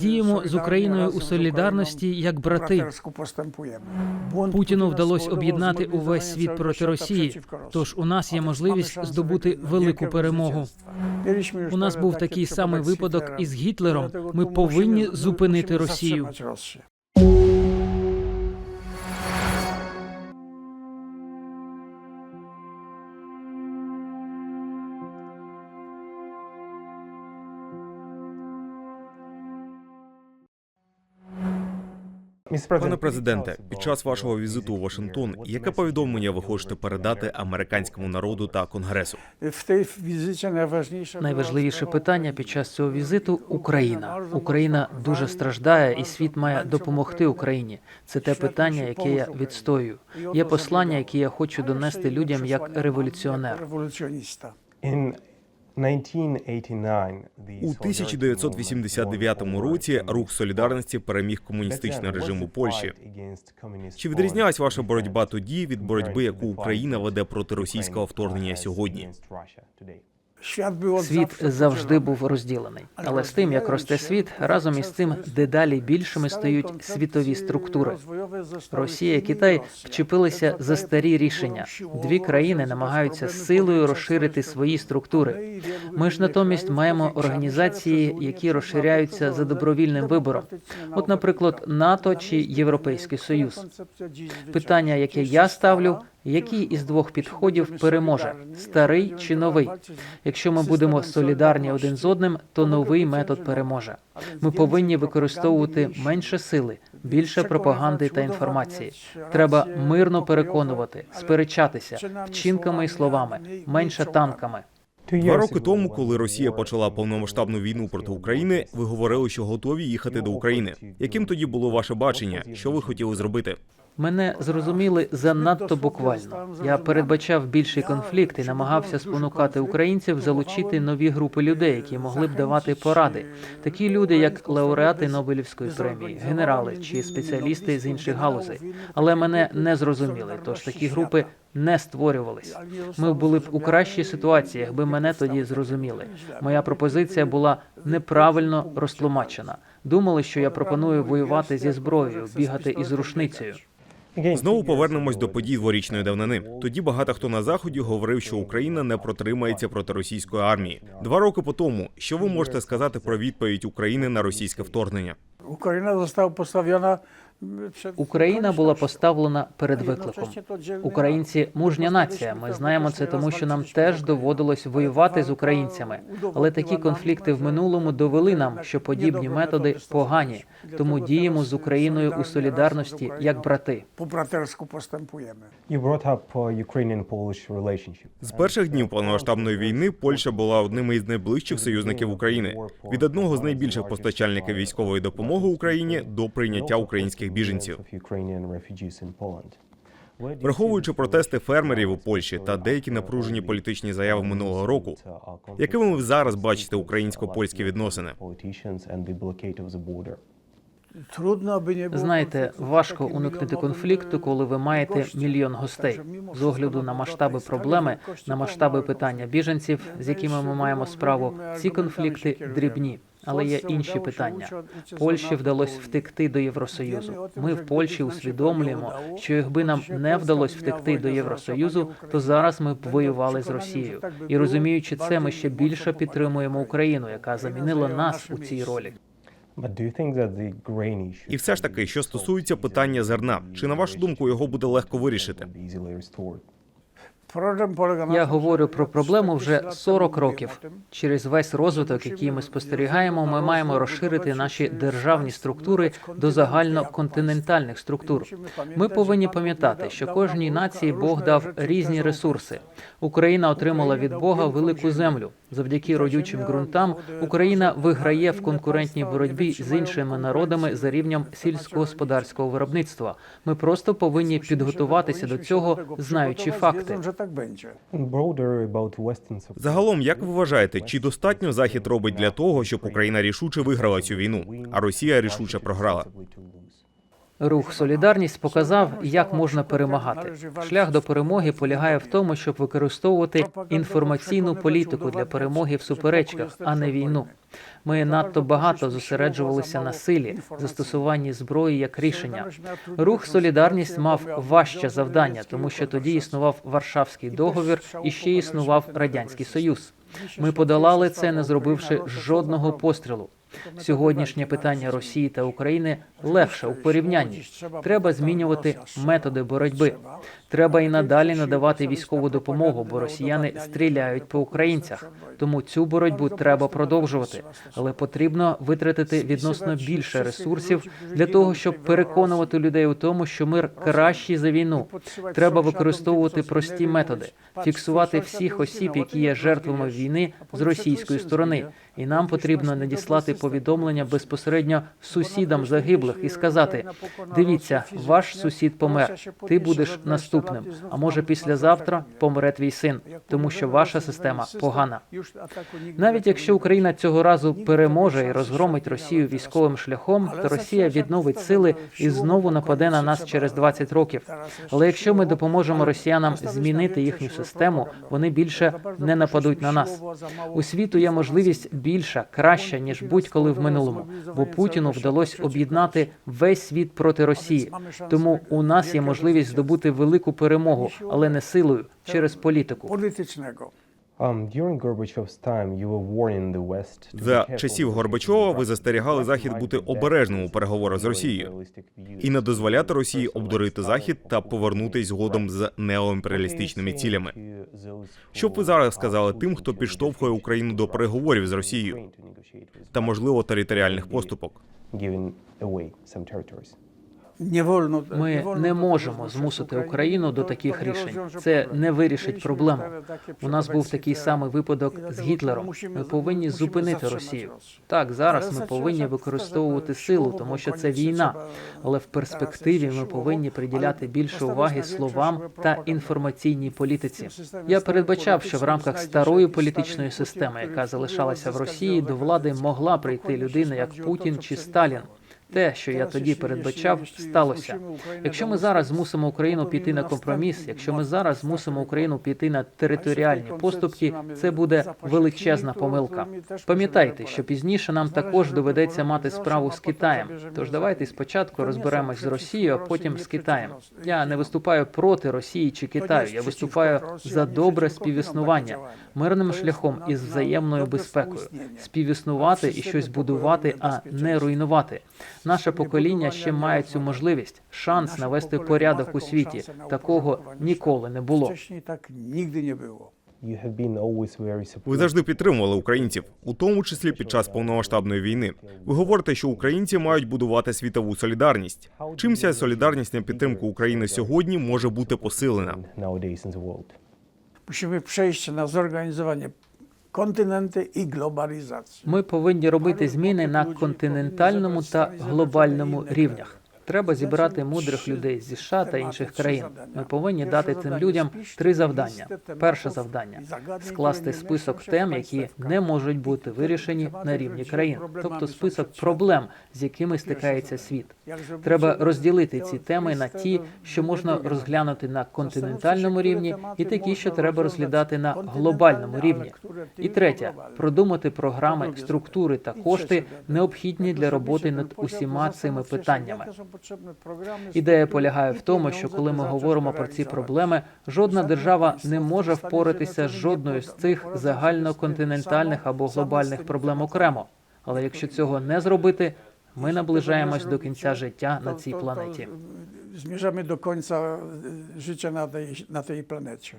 Діємо з Україною у солідарності як брати. Путіну вдалося об'єднати увесь світ проти Росії. Тож у нас є можливість здобути велику перемогу. У нас був такий самий випадок із Гітлером. Ми повинні зупинити Росію. Пане президенте, під час вашого візиту у Вашингтон, яке повідомлення ви хочете передати американському народу та конгресу? Найважливіше питання під час цього візиту Україна. Україна дуже страждає, і світ має допомогти Україні. Це те питання, яке я відстоюю. Є послання, яке я хочу донести людям як революціонер. У 1989 році рух солідарності переміг комуністичний режим у Польщі. Чи відрізнялась ваша боротьба тоді від боротьби, яку Україна веде проти російського вторгнення сьогодні? Світ завжди був розділений, але з тим, як росте світ, разом із цим дедалі більшими стають світові структури. Росія і Китай вчепилися за старі рішення. Дві країни намагаються силою розширити свої структури. Ми ж натомість маємо організації, які розширяються за добровільним вибором. От, наприклад, НАТО чи Європейський Союз. Питання, яке я ставлю, який із двох підходів переможе старий чи новий? Якщо ми будемо солідарні один з одним, то новий метод переможе. Ми повинні використовувати менше сили, більше пропаганди та інформації. Треба мирно переконувати, сперечатися вчинками і словами, менше танками. Два роки тому, коли Росія почала повномасштабну війну проти України, ви говорили, що готові їхати до України. Яким тоді було ваше бачення? Що ви хотіли зробити? Мене зрозуміли занадто буквально. Я передбачав більший конфлікт і намагався спонукати українців залучити нові групи людей, які могли б давати поради. Такі люди, як лауреати Нобелівської премії, генерали чи спеціалісти з інших галузей. Але мене не зрозуміли. Тож такі групи не створювались. Ми були б у кращій ситуації, якби мене тоді зрозуміли. Моя пропозиція була неправильно розтлумачена. Думали, що я пропоную воювати зі зброєю, бігати із рушницею. Знову повернемось до подій дворічної давнини. Тоді багато хто на заході говорив, що Україна не протримається проти російської армії. Два роки по тому, що ви можете сказати про відповідь України на російське вторгнення? Україна застав przed Україна була поставлена перед викликом. Українці мужня нація. Ми знаємо це, тому що нам теж доводилось воювати з українцями. Але такі конфлікти в минулому довели нам, що подібні методи погані. Тому діємо з Україною у солідарності як брати. You brought up uh. З перших днів повномасштабної війни Польща була одним із найближчих союзників України від одного з найбільших постачальників військової допомоги Україні до прийняття українських біженців. Враховуючи протести фермерів у Польщі та деякі напружені політичні заяви минулого року, якими ви зараз бачите відносини? by nie było Знаєте, важко уникнути конфлікту, коли ви маєте мільйон гостей. З огляду на масштаби проблеми, на масштаби питання біженців, з якими ми маємо справу, ці конфлікти дрібні. Але є інші питання. Польщі вдалося втекти до Євросоюзу. Ми в Польщі усвідомлюємо, що якби нам не вдалося втекти до Євросоюзу, то зараз ми б воювали з Росією. І розуміючи це, ми ще більше підтримуємо Україну, яка замінила нас у цій ролі. І все ж таки, що стосується питання зерна, чи на вашу думку його буде легко вирішити? Я говорю про проблему вже lat 40 років. Через весь розвиток, який ми спостерігаємо, ми маємо розширити наші державні структури до загальноконтинентальних структур. Ми повинні пам'ятати, що кожній нації Бог дав різні ресурси. Україна отримала від Бога велику землю. Завдяки родючим ґрунтам Україна виграє в конкурентній боротьбі з іншими народами за рівнем сільськогосподарського виробництва. Ми просто повинні підготуватися до цього, знаючи факти. Tak będzie. Загалом, як ви вважаєте, чи достатньо захід робить для того, щоб Україна рішуче виграла цю війну, а Росія рішуче програла? Рух Солідарність показав, як можна перемагати. Шлях до перемоги полягає в тому, щоб використовувати інформаційну політику для перемоги в суперечках, а не війну. Ми надто багато зосереджувалися на силі, застосуванні зброї як рішення. Рух Солідарність мав важче завдання, тому що тоді існував Варшавський договір і ще існував радянський союз. Ми подолали це, не зробивши жодного пострілу. Сьогоднішнє питання Росії та України легше у порівнянні. Треба змінювати методи боротьби. Треба і надалі надавати військову допомогу, бо росіяни стріляють по українцях. Тому цю боротьбу треба продовжувати, але потрібно витратити відносно більше ресурсів для того, щоб переконувати людей у тому, що мир кращий за війну. Треба використовувати прості методи, фіксувати всіх осіб, які є жертвами війни з російської сторони. І нам потрібно надіслати повідомлення безпосередньо сусідам загиблих і сказати: дивіться, ваш сусід помер. Ти будеш наступним. А може, післязавтра помре твій син, тому що ваша система погана. Навіть якщо Україна цього разу переможе і розгромить Росію військовим шляхом, то Росія відновить сили і знову нападе на нас через 20 років. Але якщо ми допоможемо росіянам змінити їхню систему, вони більше не нападуть на нас. У світу є можливість більша, краща ніж будь-коли в минулому, бо Путіну вдалося об'єднати весь світ проти Росії. Тому у нас є можливість здобути велику перемогу, але не силою через політику. Um, За часів Горбачова ви застерігали Захід бути обережним у переговорах з Росією і не дозволяти Росії обдурити Захід та повернутись згодом з неоімперіалістичними цілями. Що б ви зараз сказали тим, хто підштовхує Україну до переговорів з Росією та можливо територіальних поступок? Ми не можемо змусити Україну до таких рішень. Це не вирішить проблему. У нас був такий самий випадок з Гітлером. Ми повинні зупинити Росію. Так, зараз ми повинні використовувати силу, тому що це війна. Але в перспективі ми повинні приділяти більше уваги словам та інформаційній політиці. Я передбачав, що в рамках старої політичної системи, яка залишалася в Росії, до влади могла прийти людина як Путін чи Сталін. Те, що я тоді передбачав, сталося. Якщо ми зараз змусимо Україну піти на компроміс, якщо ми зараз змусимо Україну піти на територіальні поступки, це буде величезна помилка. Пам'ятайте, що пізніше нам також доведеться мати справу з Китаєм. Тож давайте спочатку розберемось з Росією, а потім з Китаєм. Я не виступаю проти Росії чи Китаю. Я виступаю за добре співіснування, мирним шляхом із взаємною безпекою, співіснувати і щось будувати, а не руйнувати. Наше покоління ще має цю можливість, шанс навести порядок у світі. Такого ніколи не було. Have been always very Ви завжди підтримували українців, у тому числі під час повномасштабної війни. Ви говорите, що українці мають будувати світову солідарність. Чим ця солідарність на підтримку України сьогодні може бути посилена? nowadays in the world. Musimy і globalizację. Ми повинні робити зміни на континентальному та глобальному рівнях. Треба зібрати мудрих людей зі США та інших країн. Ми повинні дати цим людям три завдання. Перше завдання скласти список тем, які не можуть бути вирішені на рівні країн, тобто список проблем, з якими стикається світ. Треба розділити ці теми на ті, що можна розглянути на континентальному рівні, і такі, що треба розглядати на глобальному рівні. І третє продумати програми, структури та кошти, необхідні для роботи над усіма цими питаннями. Ідея полягає в тому, що коли ми говоримо про ці проблеми, жодна держава не може впоратися з жодною з цих загальноконтинентальних або глобальних проблем окремо. Але якщо цього не зробити, ми наближаємось до кінця життя на цій планеті. E, życia na tej, na tej planecie.